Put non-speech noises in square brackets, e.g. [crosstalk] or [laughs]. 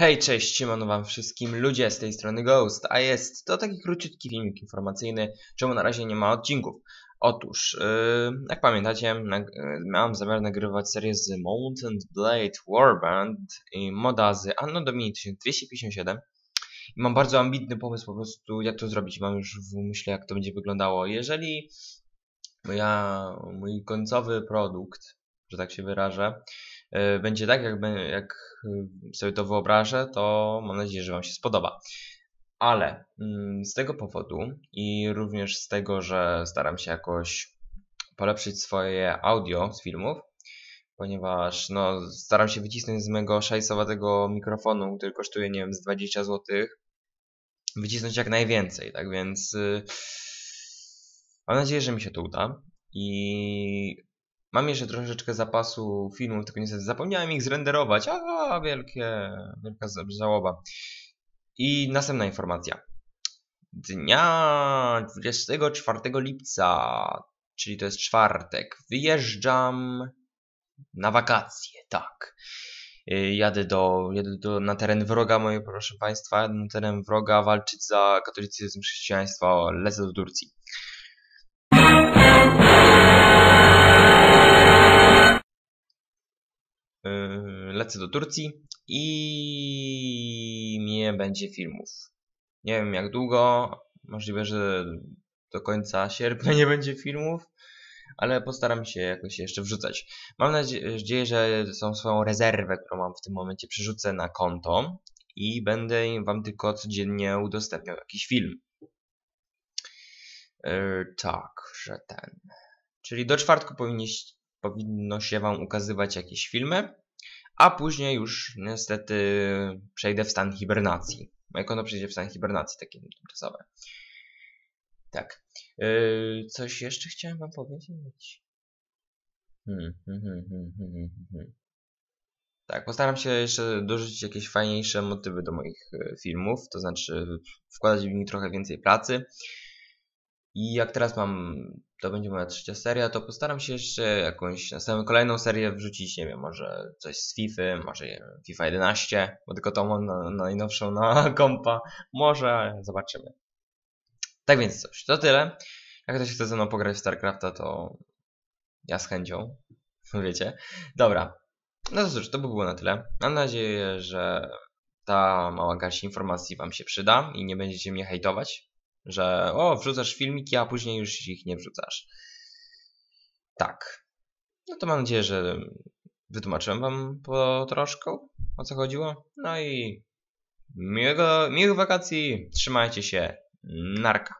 Hej, cześć, siemano wam wszystkim ludzie z tej strony Ghost, a jest to taki króciutki filmik informacyjny, czemu na razie nie ma odcinków. Otóż, yy, jak pamiętacie, nag yy, miałem zamiar nagrywać serię z Mountain Blade Warband i moda z Anno Domini 1257 i mam bardzo ambitny pomysł po prostu jak to zrobić, mam już w myśle jak to będzie wyglądało. Jeżeli ja, mój końcowy produkt, że tak się wyrażę, będzie tak jak, jak sobie to wyobrażę, to mam nadzieję, że Wam się spodoba. Ale mm, z tego powodu i również z tego, że staram się jakoś polepszyć swoje audio z filmów, ponieważ no, staram się wycisnąć z mojego szajsowatego mikrofonu, który kosztuje, nie wiem, z 20 zł, wycisnąć jak najwięcej, tak więc yy, mam nadzieję, że mi się to uda i Mam jeszcze troszeczkę zapasu filmów, tylko niestety zapomniałem ich zrenderować. A, wielkie, wielka żałoba. I następna informacja. Dnia 24 lipca, czyli to jest czwartek, wyjeżdżam na wakacje, tak. Jadę, do, jadę do, na teren wroga, moje proszę Państwa, na teren wroga walczyć za katolicyzm, chrześcijaństwo, lecę do Turcji. Lecę do Turcji i nie będzie filmów. Nie wiem jak długo, możliwe, że do końca sierpnia nie będzie filmów, ale postaram się jakoś jeszcze wrzucać. Mam nadzieję, że tą swoją rezerwę, którą mam w tym momencie, przerzucę na konto i będę wam tylko codziennie udostępniał jakiś film. Yy, tak, że ten. Czyli do czwartku powinniście powinno się Wam ukazywać jakieś filmy, a później już niestety przejdę w stan hibernacji. Moje konto przejdzie w stan hibernacji, takie tymczasowe. Tak. Yy, coś jeszcze chciałem Wam powiedzieć? Hmm, hmm, hmm, hmm, Tak, postaram się jeszcze dorzucić jakieś fajniejsze motywy do moich e, filmów, to znaczy wkładać w nich trochę więcej pracy. I jak teraz mam, to będzie moja trzecia seria, to postaram się jeszcze jakąś następną, kolejną serię wrzucić, nie wiem, może coś z FIFA, może FIFA 11, bo tylko to mam na, najnowszą na [laughs] kompa, może, zobaczymy. Tak więc coś, to tyle. Jak ktoś chce ze mną pograć w StarCrafta, to ja z chęcią, [laughs] wiecie. Dobra, no to cóż, to by było na tyle. Mam nadzieję, że ta mała garść informacji Wam się przyda i nie będziecie mnie hejtować że o, wrzucasz filmiki, a później już ich nie wrzucasz. Tak. No to mam nadzieję, że wytłumaczyłem wam po troszkę o co chodziło. No i miłego, miłych wakacji. Trzymajcie się. Narka.